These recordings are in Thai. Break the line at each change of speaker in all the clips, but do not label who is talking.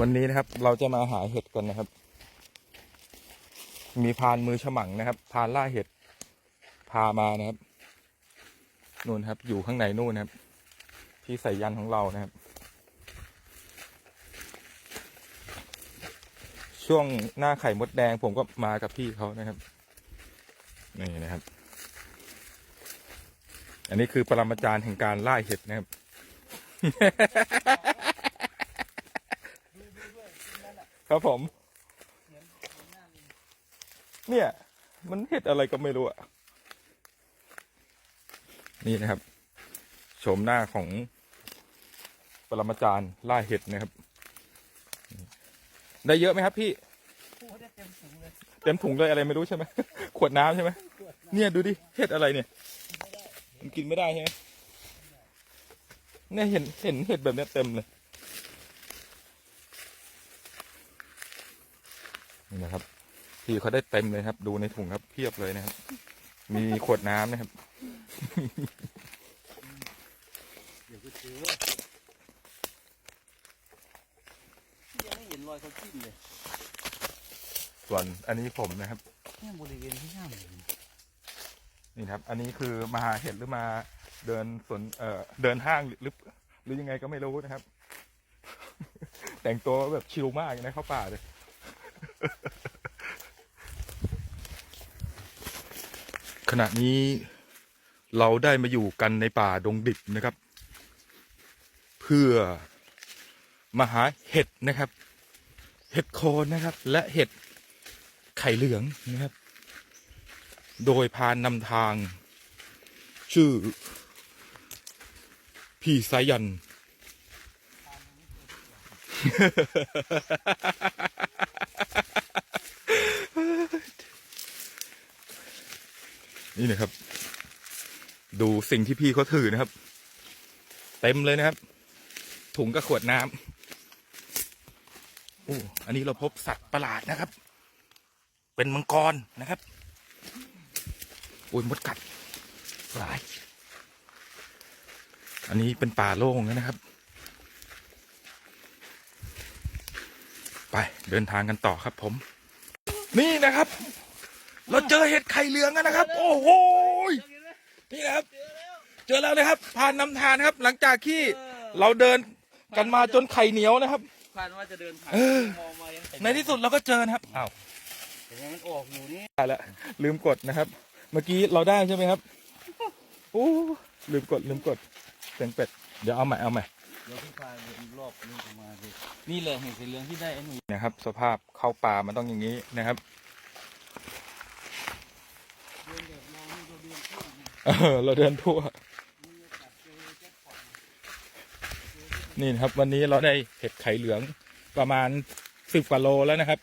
วันนี้นะครับ เราจะมาหาเห็ดกันนะครับ มีพานมือฉมังนะครับ พานล่าเห็ด พามานะครับนู่นครับ อยู่ข้างในนู่นนะครับ ที่ใส่ยันของเรานะครับ ช่วงหน้าไข่มดแดงผมก็มากับพี่เขานะครับนี่นะครับ อันนี้คือปรมาจารย์แห่งการล่าเห็ดนะครับ ครับผม เนี่ย มันเห็ดอะไรก็ไม่รู้อะนี่นะครับโฉมหน้าของปรมาจารย์ล่าเห็ดนะครับ ได้เยอะไหมครับพี่
เต็มถุงเลย
เต็มถุงเลยอะไรไม่รู้ใช่ไหมขวดน้ำใช่ไหมเนี่ยดูดิเห็ดอะไรเนี่ย มันกินไม่ได้ใช่ไหมเนี่ยเห็นเห็นเห็ดแบบนี้เต็มเลย นี่นะครับ พี่เขาได้เต็มเลยครับ ดูในถุงครับเพียบเลยนะครับ มีขวดน้ำนะครับ
เดี๋ยวก็เจอยังไม่เห็นรอยเขาจิ้มเลย
ส่วนอันนี้ผมนะครับ
เนี่ยบริเวณที่ห้ามนี่
ครับ อันนี้คือมาเห็ดหรือมาเดินสวนเอ่อเดินห้างหรือหรือหรือยังไงก็ไม่รู้นะครับ แต่งตัวแบบชิลมากนะเข้าป่าเลย ขณะนี้เราได้มาอยู่กันในป่าดงดิบนะครับ เพื่อมาหาเห็ดนะครับ เห็ดโคนนะครับ และเห็ดไข่เหลืองนะครับ โดยพานนำทาง ชื่อ พี่สายัน นี่นะครับ ดูสิ่งที่พี่เขาถือนะครับ เต็มเลยนะครับ ถุงกับขวดน้ำโอ้อันนี้เราพบสัตว์ประหลาดนะครับ เป็นมังกรนะครับโอ้ยมดกัดหลาย อันนี้เป็นป่าโล่งนะครับ ไปเดินทางกันต่อครับผม นี่นะครับ เราเจอเห็ดไข่เหลืองแล้วนะครับ โอ้โหยนี่นะครับ เจอแล้วนะครับผ่านนำทางนะครับ หลังจากที่เราเดินกันมาจนไข่เหนียวนะครับ
ผ่านว่าจะเดินผ่าน
เออ
มองมายังเห็
ในที่สุดเราก็เจอนะครับอ้าว
เห็นไหมมันออกอยู่นี่
ได้แล้วลืมกดนะครับ เมื่อกี้เราได้ใช่ไหมครับโอ้ลืมกดลืมกดเสียงเป็ดเดี๋ยวเอาใหม่เอาใหม่
เดี๋ยวพี่พาเดินรอบนี่ออกมาดูนี่แหละเห็นสีเหลืองที่ได้ไอ้หนู
นะครับ สภาพเข้าป่ามันต้องอย่างนี้นะครับ
เดินแบบมองนี่ก็เดินทั่วนะ
เออเราเดินทั่ว นี่นะครับ วันนี้เราได้เห็ดไข่เหลืองประมาณสิบกว่าโลแล้วนะครับ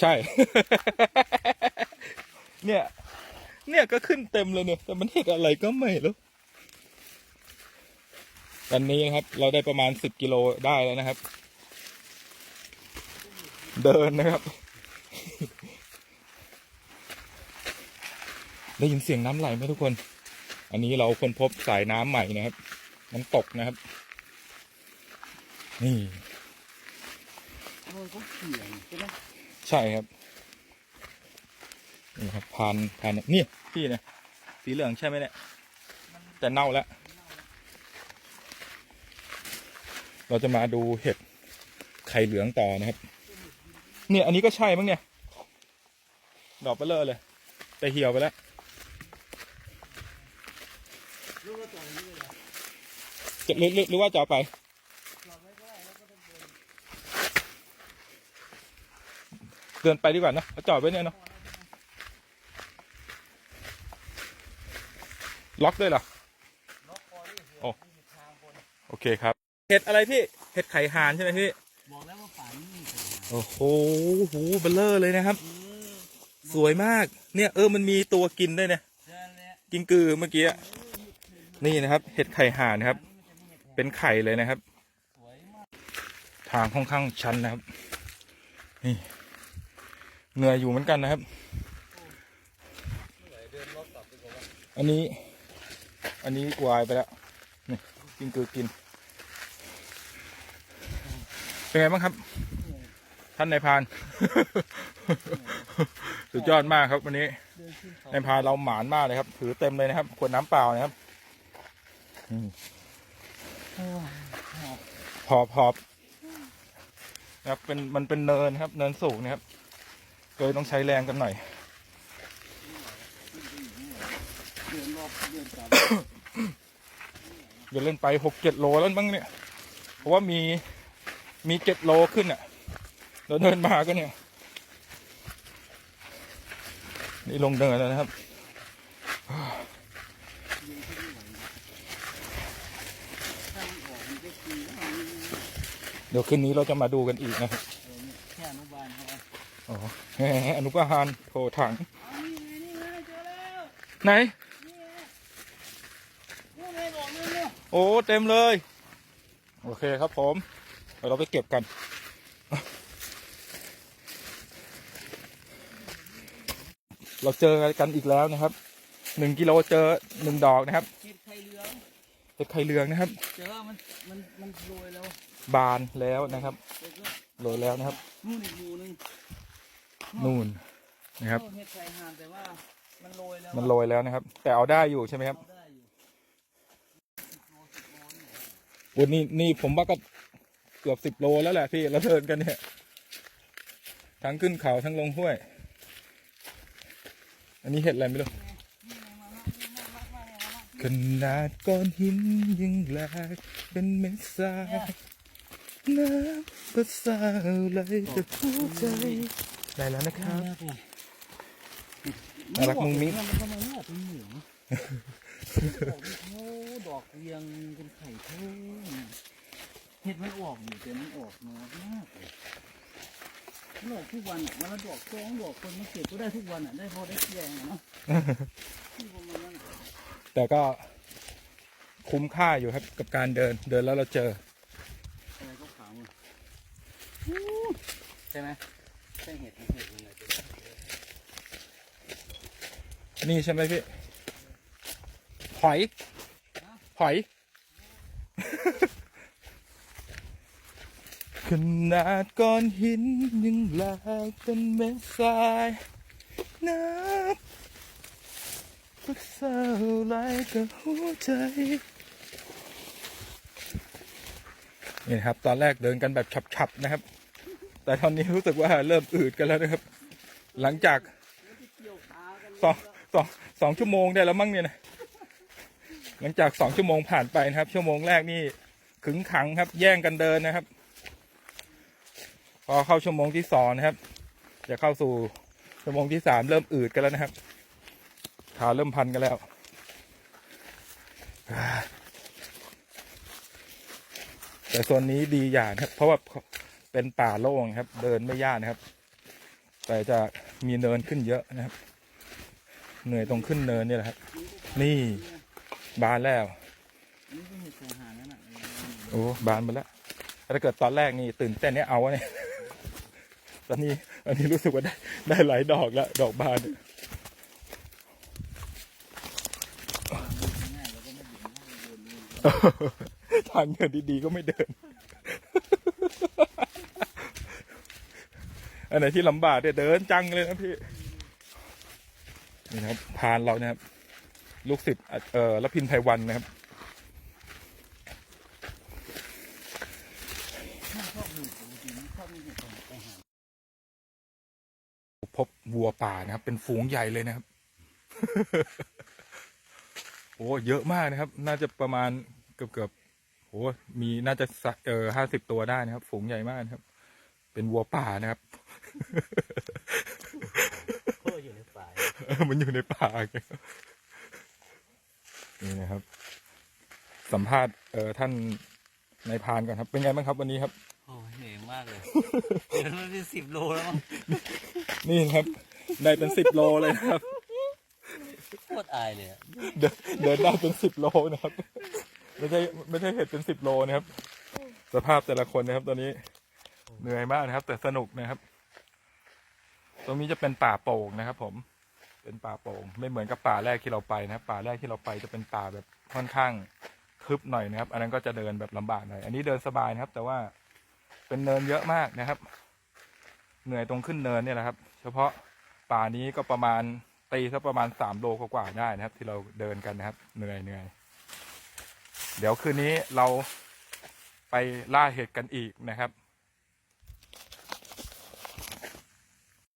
ใช่ เนี่ย เนี่ยก็ขึ้นเต็มเลยเนี่ย แต่มันเห็ดอะไรก็ไม่รู้วันนี้นะครับ เราได้ประมาณสิบกิโลได้แล้วนะครับ เดินนะครับ ได้ยินเสียงน้ำไหลไหมทุกคน อันนี้เราค้นพบสายน้ำใหม่นะครับ น้ำตกนะครับ นี่
โอ้ยก็เขียนใช่ไหม
ใช่ครับนี่ครับพานพานเนี่ยพี่เนี่ยสีเหลืองใช่ไหมเนี่ยแต่เน่าแล้ว เราจะมาดูเห็ดไข่เหลืองต่อนะครับ เนี่ยอันนี้ก็ใช่มั้งเนี่ย ดอกเบลเลอร์เลย แต่เหี่ยวไปแล้ว
รู้ว่าจอดอย่างนี้เลยเหรอ
จะหรือหรือหรือว่าจะเอาไป
เดิน
ไปดีกว่านะเอาจอดไว้เนี่ยเนาะล็อกด้วยเหรอโอ้โอเคครับ เห็ดอะไรพี่เห็ดไข่ห่านใช่ไหมพี่
บอกแล้วว่าป่านี่มีแต่ห
โอ้โหหูเบลเลอร์เลยนะครับสวยมากเนี่ยเออมันมีตัวกินด้วยเนี่ย
ใช่แล้ว
กินกือเมื่อกี้อะนี่นะครับ เห็ดไข่ห่านนะครับ เป็นไข่เลยนะครับ
สวยมาก
ทางค่อนข้างชันนะครับ นี่เหนื่อยอยู่เหมือนกันนะครับ
เดินรอบกลับไปก่อนว่า
อันนี้ อันนี้วายไปแล้ว นี่กินกือกิน เป็นไงบ้างครับ ท่านนายพราน สุดยอดมากครับวันนี้
เดินขึ้นเขา
นายพรานเราหมานมากเลยครับ ถือเต็มเลยนะครับขวดน้ำเปล่านะครับ อืม
โอ้ย หอบ
หอบนะครับเป็นมันเป็นเนินครับเนินสูงนะครับเลยต้องใช้แรงกันหน่อย
เดินรอ
ย่าเล่นไปหกเจ็ดโลแล้วบ้างเนี่ย เพราะว่ามีมีเจ็ดโลขึ้นอะเราเดินมาก็เนี่ย นี่ลงเดินแล้วนะครับ
ถ้ามันออกมันก็คือเอา
เดี๋ยวคืนนี้เราจะมาดูกันอีกนะครับ
เออเนี่ยแค่อนุบาลเขาเอา
อ๋อแหมอนุบาลโถถัง
เอานี่ไงนี่ไงเจอแล้ว
ไหน
นี่ไงนี่ไงบอกนั่นเนาะ
โอ้เต็มเลย โอเคครับผมเดี๋ยวเราไปเก็บกัน เราเจอกันอีกแล้วนะครับหนึ่งกิโลเจอหนึ่งดอกนะครับ
เห็ดไข่เหลือง
เป็นไข่เหลืองนะครับ
เจอว่ามันมันมันโรยแล้ว
บานแล้วนะครับ
เจอก็
โรยแล้วนะครับ
นู่นอีกหมูหนึง
นู่นนะครับ
เห็ดไข่ห่านแต่ว่ามันโรยแล้ว
มันโรยแล้วนะครับ แต่เอาได้อยู่ใช่ไหมครับ
เอาได้อยู่
วันนี้นี่ผมว่าก็เกือบสิบโลแล้วแหละพี่เราเดินกันเนี่ย ทั้งขึ้นเขาทั้งลงห้วย อันนี้เห็ดอะไรไม่รู้ ขนาดก้อนหินยังแหลกเป็นเม็ดทรายน้ำก็สาวไหลกับหัวใจได้แล้วนะครับน่ารักมุ้งมิ้ง
มันทำไมไม่ออกเป็นเหลืองดอกเท่าดอกเรียงเป็นไข่เท่าเห็ดมันออกอยู่แต่มันออกน้อยมากเลยมันออกทุกวันอะมันละดอกสองดอกคนมาเก็บก็ได้ทุกวันอะได้พอได้แกงอะเนาะ
แต่ก็คุ้มค่าอยู่ครับกับการเดินเดินแล้วเราเจอ
อะไรก็ขาวอะใช่ไหมใช่เห็ดไหมเห็ดอะไรตัว
นี่ใช่ไหมพี่หอยหอยขนาดก้อนหินยังแหลกเป็นเม็ดทรายน้ำก็เศร้าไหลกับหัวใจ นี่นะครับ ตอนแรกเดินกันแบบฉับๆนะครับ แต่ตอนนี้รู้สึกว่าเริ่มอืดกันแล้วนะครับ หลังจากสองสองสองชั่วโมงได้แล้วมั้งเนี่ยนะหลังจากสองชั่วโมงผ่านไปนะครับ ชั่วโมงแรกนี่ขึงขังครับ แย่งกันเดินนะครับ พอเข้าชั่วโมงที่สองนะครับ จะเข้าสู่ชั่วโมงที่สามเริ่มอืดกันแล้วนะครับ ขาเริ่มพันกันแล้ว แต่โซนนี้ดีอย่างนะครับ เพราะว่าเป็นป่าโล่งครับ เดินไม่ยากนะครับ แต่จะมีเนินขึ้นเยอะนะครับ เหนื่อยตรงขึ้นเนินนี่แหละครับ นี่บานแล้ว โอ้บานไปแล้วถ้าเกิดตอนแรกนี่ตื่นเต้นเนี่ยเอาเนี่ยตอนนี้อันนี้รู้สึกว่าได้ได้หลายดอกแล้ว ดอกบานเนี่ย
เราก็ไม่ดื่มให้เดินเอง
ทางเดินดีๆก็ไม่เดิน อันไหนที่ลำบากเนี่ยเดินจังเลยนะพี่ นี่นะครับพานเรานะครับ ลูกศิษย์เอ่อละพินไพวันนะครับพบวัวป่านะครับ เป็นฝูงใหญ่เลยนะครับ โอ้เยอะมากนะครับ น่าจะประมาณเกือบเกือบๆโอ้มีน่าจะสักเออห้าสิบตัวได้นะครับ ฝูงใหญ่มากนะครับ เป็นวัวป่านะครับ
โอ้อยู่ในป่า
เออมันอยู่ในป่าไงนี่นะครับ สัมภาษณ์เอ่อท่านนายพรานก่อนครับ เป็นไงบ้างครับวันนี้ครับ
โอ้ยเหนื่อยมากเลยเดินมาเป็นสิบโลแล้วมั้ง
นี่นะครับ ได้เป็นสิบโลเลยนะครับ
โคตรอายเลยอะ
เดินเดินได้เป็นสิบโลนะครับ ไม่ใช่ไม่ใช่เห็ดเป็นสิบโลนะครับ สภาพแต่ละคนนะครับ ตอนนี้เหนื่อยมากนะครับ แต่สนุกนะครับ ตรงนี้จะเป็นป่าโป่งนะครับ ผม เป็นป่าโป่ง ไม่เหมือนกับป่าแรกที่เราไปนะครับ ป่าแรกที่เราไปจะเป็นป่าแบบค่อนข้างทึบหน่อยนะครับ อันนั้นก็จะเดินแบบลำบากหน่อยอันนี้เดินสบายนะครับ แต่ว่าเป็นเนินเยอะมากนะครับ เหนื่อยตรงขึ้นเนินเนี่ยแหละครับ เฉพาะป่านี้ก็ประมาณ ตีสักประมาณสามโลกว่าๆได้นะครับ ที่เราเดินกันนะครับ เหนื่อยเหนื่อยเดี๋ยวคืนนี้เราไปล่าเห็ดกันอีกนะครับ